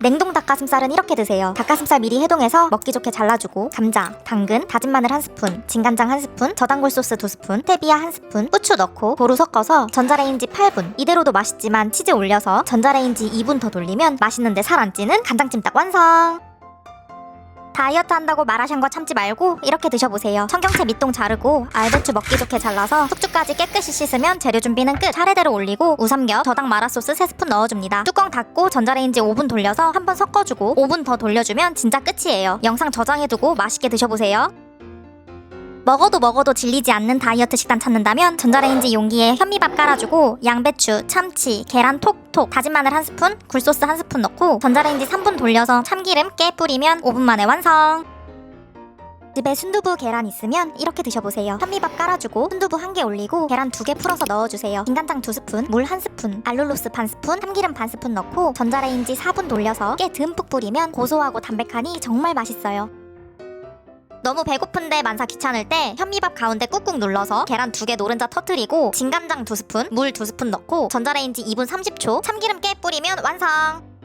냉동 닭가슴살은 이렇게 드세요. 닭가슴살 미리 해동해서 먹기 좋게 잘라주고 감자, 당근, 다진 마늘 한 스푼, 진간장 한 스푼, 저단골 소스 두 스푼, 스테비아 한 스푼, 후추 넣고 고루 섞어서 전자레인지 8분. 이대로도 맛있지만 치즈 올려서 전자레인지 2분 더 돌리면 맛있는데 살 안 찌는 간장찜닭 완성. 다이어트 한다고 마라샹 거 참지 말고 이렇게 드셔보세요. 청경채 밑동 자르고 알배추 먹기 좋게 잘라서 숙주까지 깨끗이 씻으면 재료 준비는 끝. 차례대로 올리고 우삼겹, 저당 마라소스 3스푼 넣어줍니다. 뚜껑 닫고 전자레인지 5분 돌려서 한번 섞어주고 5분 더 돌려주면 진짜 끝이에요. 영상 저장해두고 맛있게 드셔보세요. 먹어도 먹어도 질리지 않는 다이어트 식단 찾는다면 전자레인지 용기에 현미밥 깔아주고 양배추, 참치, 계란 톡 톡, 다진 마늘 한 스푼, 굴소스 한 스푼 넣고 전자레인지 3분 돌려서 참기름 깨 뿌리면 5분 만에 완성. 집에 순두부 계란 있으면 이렇게 드셔보세요. 현미밥 깔아주고 순두부 한 개 올리고 계란 두 개 풀어서 넣어주세요. 진간장 두 스푼, 물 한 스푼, 알룰로스 반 스푼, 참기름 반 스푼 넣고 전자레인지 4분 돌려서 깨 듬뿍 뿌리면 고소하고 담백하니 정말 맛있어요. 너무 배고픈데 만사 귀찮을 때 현미밥 가운데 꾹꾹 눌러서 계란 두개 노른자 터트리고 진간장 두 스푼, 물두 스푼 넣고 전자레인지 2분 30초 참기름 깨 뿌리면 완성.